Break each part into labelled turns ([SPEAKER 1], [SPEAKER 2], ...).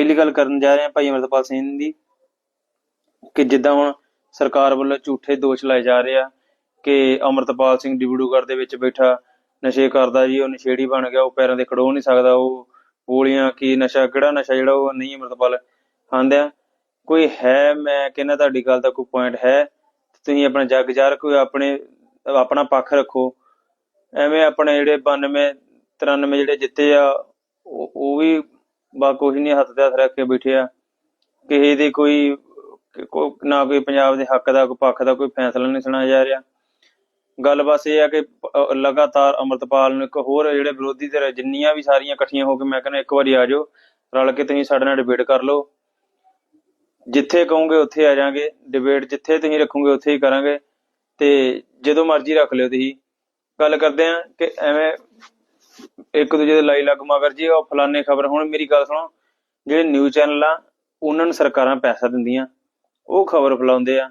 [SPEAKER 1] ਪਹਿਲੀ ਗੱਲ ਕਰਨ ਜਾ ਰਹੇ ਹਾਂ ਭਾਈ ਅਮਰਤਪਾਲ ਸਿੰਘ ਦੀ ਕਿ ਜਿੱਦਾਂ ਹੁਣ ਸਰਕਾਰ ਵੱਲੋਂ ਝੂਠੇ ਦੋਸ਼ ਲਾਏ ਜਾ ਰਹੇ ਆ ਕਿ ਅਮਰਤਪਾਲ ਸਿੰਘ ਡਿਬੜੂਗੜ ਦੇ ਵਿੱਚ ਬੈਠਾ ਨਸ਼ੇ ਕਰਦਾ ਜੀ, ਉਹ ਨਸ਼ੇੜੀ ਬਣ ਗਿਆ, ਉਹ ਪੈਰਾਂ ਤੇ ਖੜੋ ਨਹੀਂ ਸਕਦਾ, ਉਹ ਗੋਲੀਆਂ ਕੀ ਨਸ਼ਾ, ਕਿਹੜਾ ਨਸ਼ਾ ਜਿਹੜਾ ਉਹ ਨਹੀਂ ਅਮਰਤਪਾਲ ਖਾਂਦਿਆ ਕੋਈ ਹੈ, ਮੈਂ ਕਹਿੰਦਾ ਤੁਹਾਡੀ ਗੱਲ ਦਾ ਕੋਈ ਪੁਆਇੰਟ ਹੈ, ਤੁਸੀਂ ਆਪਣਾ ਜੱਗ ਜਾਰ ਕੋਈ ਆਪਣੇ, ਆਪਣਾ ਪੱਖ ਰੱਖੋ। ਐਵੇਂ ਆਪਣੇ ਜਿਹੜੇ 92 93 ਜਿਹੜੇ ਜਿੱਤੇ ਆ, ਉਹ ਉਹ ਵੀ ਬਾ ਕੁਛ ਨਹੀਂ ਹੱਥ ਤੇ ਹੱਥ ਰੱਖ ਕੇ ਬੈਠੇ ਆ। ਕਿਸੇ ਦੇ ਕੋਈ ਨਾ ਕੋਈ ਪੰਜਾਬ ਦੇ ਹੱਕ ਦਾ, ਕੋਈ ਪੱਖ ਦਾ ਕੋਈ ਫੈਸਲਾ ਨਹੀਂ ਸੁਣਾਇਆ ਜਾ ਰਿਹਾ। ਗੱਲ ਬਸ ਇਹ ਆ ਕਿ ਲਗਾਤਾਰ ਅਮਰਤਪਾਲ ਨੂੰ ਇੱਕ ਹੋਰ ਜਿਹੜੇ ਵਿਰੋਧੀ ਧਿਰ ਜਿੰਨੀਆਂ ਵੀ ਸਾਰੀਆਂ ਇਕੱਠੀਆਂ ਹੋ ਕੇ ਮੈਂ ਕਹਿੰਦਾ ਇੱਕ ਵਾਰੀ ਆ ਜਾਓ, ਰਲ ਕੇ ਤੁਸੀਂ ਸਾਡੇ ਨਾਲ ਡਿਬੇਟ ਕਰ ਲਓ। ਜਿੱਥੇ ਕਹੋਗੇ ਉੱਥੇ ਆ ਜਾਾਂਗੇ ਡਿਬੇਟ ਜਿੱਥੇ ਤੁਸੀਂ ਰੱਖੋਗੇ ਉੱਥੇ ਹੀ ਕਰਾਂਗੇ। ਤੇ ਜਦੋਂ ਮਰਜ਼ੀ ਰੱਖ ਲਿਓ ਤੁਸੀਂ। ਗੱਲ ਕਰਦੇ ਆ ਕਿ ਐਵੇਂ ਇੱਕ ਦੂਜੇ ਦੇ ਲਾਈ ਲੱਗ ਮਗਰ ਜੀ, ਉਹ ਫਲਾਣੇ ਖਬਰ। ਹੁਣ ਮੇਰੀ ਗੱਲ ਸੁਣੋ, ਜਿਹੜੇ ਨਿਊਜ਼ ਚੈਨਲ ਆ, ਉਹਨਾਂ ਨੂੰ ਸਰਕਾਰਾਂ ਪੈਸਾ ਦਿੰਦੀਆਂ। ਉਹ ਖਬਰ ਫੈਲਾਉਂਦੇ ਆ,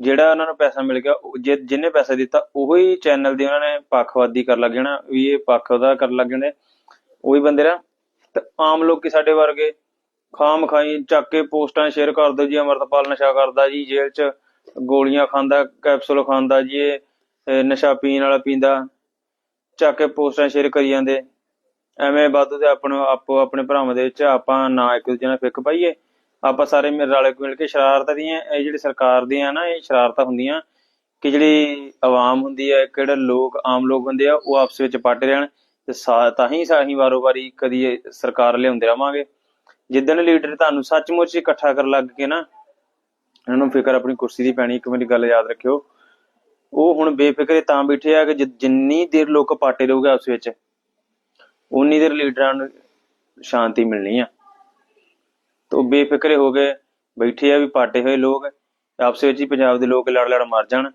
[SPEAKER 1] ਜਿਹੜਾ ਉਹਨਾਂ ਨੂੰ ਪੈਸਾ ਮਿਲ ਗਿਆ, ਉਹ ਜਿਹਨੇ ਪੈਸਾ ਦਿੱਤਾ, ਉਹੀ ਚੈਨਲ ਦੀ ਉਹਨਾਂ ਨੇ ਪੱਖਵਾਦੀ ਕਰ ਲੱਗ ਜਾਣਾ ਵੀ ਇਹ ਪੱਖ ਉਹਦਾ ਕਰ ਲੱਗ ਜਾਂਦੇ ਉਹੀ ਬੰਦੇ ਨਾ, ਤੇ ਆਮ ਲੋਕੀ ਸਾਡੇ ਵਰਗੇ ਖਾਮ ਖਾਈ ਚੱਕ ਕੇ ਪੋਸਟਾਂ ਸ਼ੇਅਰ ਕਰ ਦਿਓ ਜੀ, ਅਮਰਤਪਾਲ ਨਸ਼ਾ ਕਰਦਾ ਜੀ, ਜੇਲ੍ਹ 'ਚ ਗੋਲੀਆਂ ਖਾਂਦਾ ਕੈਪਸੂਲ ਖਾਂਦਾ ਜੀ, ਇਹ ਨਸ਼ਾ ਪੀਣ ਵਾਲਾ ਪੀਂਦਾ, ਚੱਕ ਕੇ ਪੋਸਟਾਂ ਸ਼ੇਅਰ ਕਰੀ ਜਾਂਦੇ। ਐਵੇਂ ਵਾਧੂ ਤੇ ਆਪਣੇ ਆਪੋ ਆਪਣੇ ਭਰਾਵਾਂ ਦੇ ਵਿੱਚ ਆਪਾਂ ਨਾ ਇੱਕ ਦੂਜੇ ਨਾਲ ਫਿੱਕ ਪਾਈਏ। ਆਪਾਂ ਸਾਰੇ ਮਿਲ ਰਲ ਮਿਲ ਕੇ ਸ਼ਰਾਰਤਾਂ ਦੀਆਂ, ਇਹ ਜਿਹੜੀ ਸਰਕਾਰ ਦੀਆਂ ਨਾ, ਇਹ ਸ਼ਰਾਰਤਾਂ ਹੁੰਦੀਆਂ ਕਿ ਜਿਹੜੀ ਆਵਾਮ ਹੁੰਦੀ ਹੈ, ਕਿਹੜੇ ਲੋਕ, ਆਮ ਲੋਕ ਹੁੰਦੇ ਆ, ਉਹ ਆਪਸ ਵਿੱਚ ਪੱਟ ਰਹਿਣ ਤੇ ਤਾਂ ਹੀ ਸਾਹੀ ਵਾਰੋ ਵਾਰੀ ਕਦੀ ਸਰਕਾਰ ਲਿਆਉਂਦੇ ਰਵਾਂਗੇ। ਜਿੱਦਣ ਲੀਡਰ ਤੁਹਾਨੂੰ ਸੱਚਮੁੱਚ ਇਕੱਠਾ ਕਰਨ ਲੱਗ ਕੇ ਨਾ ਇਹਨਾਂ ਨੂੰ ਫਿਕਰ ਆਪਣੀ ਕੁਰਸੀ ਦੀ ਪੈਣੀ, ਇੱਕ ਮੇਰੀ ਗੱਲ ਯਾਦ ਰੱਖਿਓ। ਉਹ ਹੁਣ ਬੇਫਿਕਰੇ ਤਾਂ ਬੈਠੇ ਆ ਕਿ ਜਿੰਨੀ ਦੇਰ ਲੋਕ ਪਾਟੇ ਰਹੋਗੇ ਆਪਸ ਵਿੱਚ ਉਨੀ ਦੇਰ ਲੀਡਰਾਂ ਨੂੰ ਸ਼ਾਂਤੀ ਮਿਲਣੀ ਆ। ਤੋ ਬੇਫਿਕਰੇ ਹੋ ਗਏ ਬੈਠੇ ਆ ਵੀ ਪਾਟੇ ਹੋਏ ਲੋਕ, ਆਪਸ ਵਿੱਚ ਹੀ ਪੰਜਾਬ ਦੇ ਲੋਕ ਲੜ ਲੜ ਮਰ ਜਾਣ।